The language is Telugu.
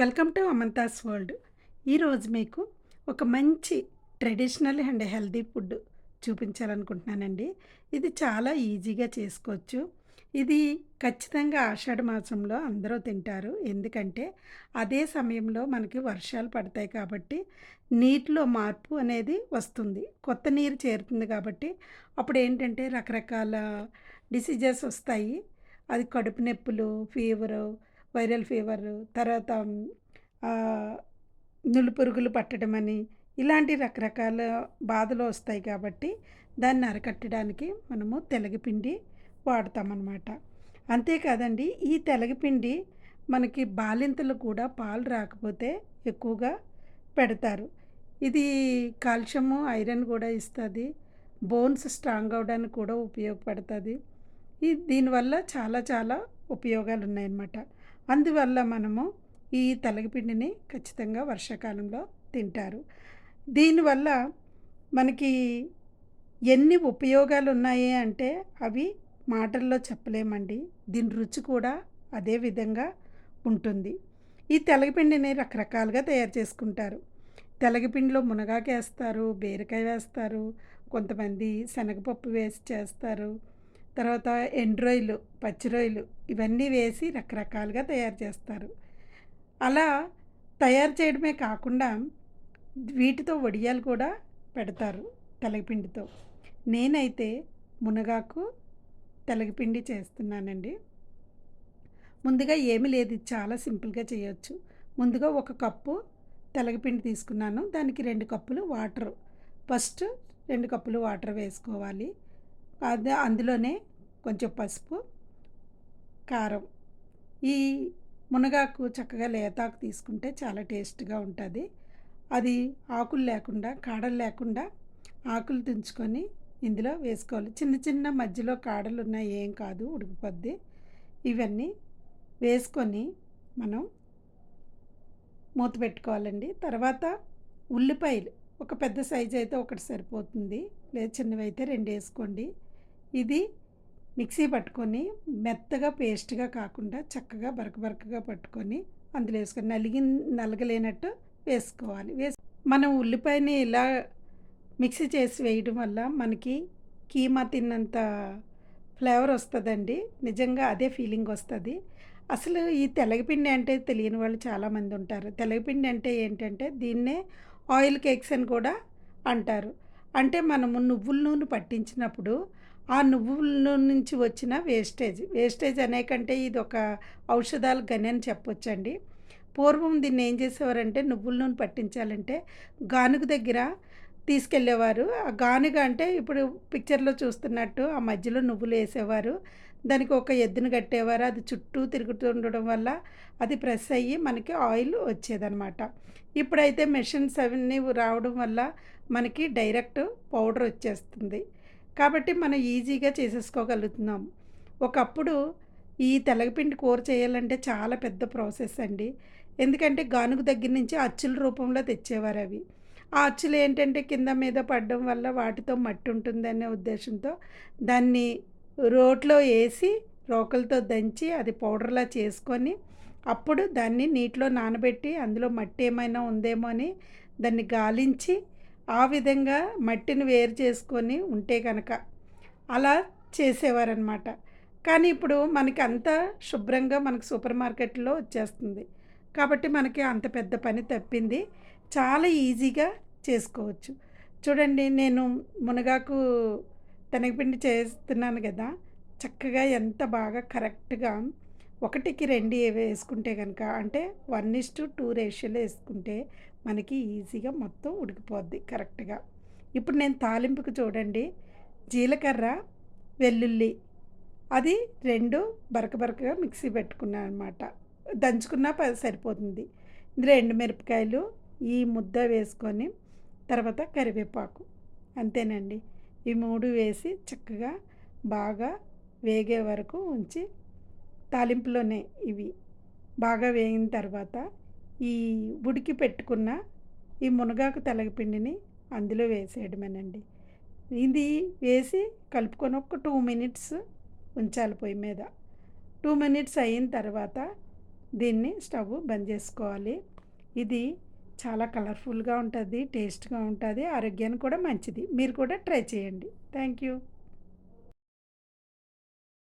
Welcome to అమంతాస్ world. ఈరోజు మీకు ఒక మంచి ట్రెడిషనల్ అండ్ హెల్తీ ఫుడ్ చూపించాలనుకుంటున్నానండి. ఇది చాలా ఈజీగా చేసుకోవచ్చు. ఇది ఖచ్చితంగా ఆషాఢ మాసంలో అందరూ తింటారు. ఎందుకంటే అదే సమయంలో మనకి వర్షాలు పడతాయి కాబట్టి నీటిలో మార్పు అనేది వస్తుంది. కొత్త నీరు చేరుతుంది కాబట్టి అప్పుడు ఏంటంటే రకరకాల డిసీజెస్ వస్తాయి. అది కడుపు నొప్పులు, ఫీవరు, వైరల్ ఫీవరు, తర్వాత నులుపురుగులు పట్టడం పట్టడమని ఇలాంటి రకరకాల బాధలు వస్తాయి కాబట్టి దాన్ని అరికట్టడానికి మనము తెలగపిండి వాడతామనమాట. అంతేకాదండి ఈ తెలగపిండి మనకి బాలింతలు కూడా పాలు రాకపోతే ఎక్కువగా పెడతారు. ఇది కాల్షియము, ఐరన్ కూడా ఇస్తుంది బోన్స్ స్ట్రాంగ్ అవ్వడానికి కూడా ఉపయోగపడుతుంది ఈ దీనివల్ల చాలా చాలా ఉపయోగాలు ఉన్నాయన్నమాట అందువల్ల మనము ఈ తెలగపిండిని ఖచ్చితంగా వర్షాకాలంలో తింటారు. దీనివల్ల మనకి ఎన్ని ఉపయోగాలు ఉన్నాయి అంటే అవి మాటల్లో చెప్పలేమండి. దీని రుచి కూడా అదే విధంగా ఉంటుంది. ఈ తెలగపిండిని రకరకాలుగా తయారు చేసుకుంటారు. తెలగపిండిలో మునగాకేస్తారు, బీరకాయ వేస్తారు, కొంతమంది శనగపప్పు వేసి చేస్తారు. తర్వాత ఎండు రొయ్యలు, పచ్చి రొయ్యలు ఇవన్నీ వేసి రకరకాలుగా తయారు చేస్తారు. అలా తయారు చేయడమే కాకుండా వీటితో వడియాలు కూడా పెడతారు తెలగపిండితో. నేనైతే మునగాకు, తెలగపిండి చేస్తున్నానండి. ముందుగా ఏమీ లేదు. చాలా సింపుల్‌గా చేయొచ్చు. ముందుగా ఒక కప్పు తెలగపిండి తీసుకున్నాను. దానికి రెండు కప్పులు వాటరు. ఫస్ట్ రెండు కప్పులు వాటర్ వేసుకోవాలి. అదే అందులోనే కొంచెం పసుపు, కారం. ఈ మునగాకు చక్కగా లేతాకు తీసుకుంటే చాలా టేస్ట్‌గా ఉంటుంది అది ఆకులు లేకుండా, కాడలు లేకుండా ఆకులు తుంచుకొని ఇందులో వేసుకోవాలి. చిన్న చిన్న మధ్యలో కాడలు ఉన్నాయి ఏం కాదు ఉడికిపోద్ది. ఇవన్నీ వేసుకొని మనం మూత పెట్టుకోవాలండి. తర్వాత ఉల్లిపాయలు ఒక పెద్ద సైజు అయితే ఒకటి సరిపోతుంది. లేదా చిన్నవైతే 2 ఏసుకోండి. ఇది మిక్సీ పట్టుకొని మెత్తగా పేస్ట్‌గా కాకుండా చక్కగా బరక బరకగా పట్టుకొని అందులో వేసుకొని నలిగి నలగలేనట్టు వేసుకోవాలి. వేసి మనం ఉల్లిపాయని ఇలా మిక్సీ చేసి వేయడం వల్ల మనకి కీమా తిన్నంత ఫ్లేవర్ వస్తుందండి నిజంగా అదే ఫీలింగ్ వస్తుంది అసలు ఈ తెలగపిండి అంటే తెలియని వాళ్ళు చాలామంది ఉంటారు. తెలగపిండి అంటే ఏంటంటే దీన్నే ఆయిల్ కేక్స్ అని కూడా అంటారు. అంటే మనము నువ్వుల నూనె పట్టించినప్పుడు ఆ నువ్వుల నుంచి వచ్చిన వేస్టేజ్. వేస్టేజ్ అనే కంటే ఒక ఔషధాల గని అని చెప్పొచ్చండి. పూర్వం దీన్ని ఏం చేసేవారంటే నువ్వుల నూనె పట్టించాలంటే గానుగ దగ్గర తీసుకెళ్ళేవారు. ఆ గానుగ అంటే ఇప్పుడు పిక్చర్‌లో చూస్తున్నట్టు ఆ మధ్యలో నువ్వులు వేసేవారు దానికి ఒక ఎద్దును కట్టేవారు. అది చుట్టూ తిరుగుతూ ఉండడం వల్ల అది ప్రెస్ అయ్యి మనకి ఆయిల్ వచ్చేదనమాట. ఇప్పుడైతే మెషిన్స్ అవన్నీ రావడం వల్ల మనకి డైరెక్ట్ పౌడర్ వచ్చేస్తుంది. కాబట్టి మనం ఈజీగా చేసేసుకోగలుగుతున్నాం. ఒకప్పుడు ఈ తెలగపిండి కూర చేయాలంటే చాలా పెద్ద ప్రాసెస్ అండి. ఎందుకంటే గానుగు దగ్గర నుంచి అచ్చుల రూపంలో తెచ్చేవారు అవి ఆ అచ్చులు ఏంటంటే కింద మీద పడడం వల్ల వాటితో మట్టి ఉంటుందనే ఉద్దేశంతో దాన్ని రోట్లో వేసి రోకలతో దంచి అది పౌడర్‌లా చేసుకొని అప్పుడు దాన్ని నీటిలో నానబెట్టి అందులో మట్టి ఏమైనా ఉందేమో అని దాన్ని గాలించి ఆ విధంగా మట్టిని వేరు చేసుకొని ఉంటే కనుక అలా చేసేవారనమాట. కానీ ఇప్పుడు మనకి అంతా శుభ్రంగా మనకు సూపర్ మార్కెట్‌లో వచ్చేస్తుంది. కాబట్టి మనకి అంత పెద్ద పని తప్పింది. చాలా ఈజీగా చేసుకోవచ్చు. చూడండి నేను మునగాకు శనగపిండి చేస్తున్నాను కదా చక్కగా ఎంత బాగా కరెక్ట్‌గా 1కి 2 వేసుకుంటే కనుక అంటే 1:2 రేషియోలో వేసుకుంటే మనకి ఈజీగా మొత్తం ఉడికిపోద్ది కరెక్ట్‌గా. ఇప్పుడు నేను తాలింపుకి చూడండి జీలకర్ర, వెల్లుల్లి అది రెండు బరక బరకగా మిక్సీ పెట్టుకున్నాను అనమాట దంచుకున్నా ప సరిపోతుంది. ఇందులో ఎండుమిరపకాయలు ఈ ముద్ద వేసుకొని తర్వాత కరివేపాకు అంతేనండి. ఈ మూడు వేసి చక్కగా బాగా వేగే వరకు ఉంచి తాలింపులోనే ఇవి బాగా వేగిన తర్వాత ఈ ఉడికి పెట్టుకున్న ఈ మునగాకు తెలగపిండిని అందులో వేసేయడమేనండి. ఇది వేసి కలుపుకొని ఒక టూ మినిట్స్ ఉంచాలి పొయ్యి మీద. టూ మినిట్స్ అయిన తర్వాత దీన్ని స్టవ్ బంద్ చేసుకోవాలి ఇది చాలా కలర్ఫుల్గా ఉంటుంది టేస్ట్గా ఉంటుంది ఆరోగ్యానికి కూడా మంచిది మీరు కూడా ట్రై చేయండి థ్యాంక్ యూ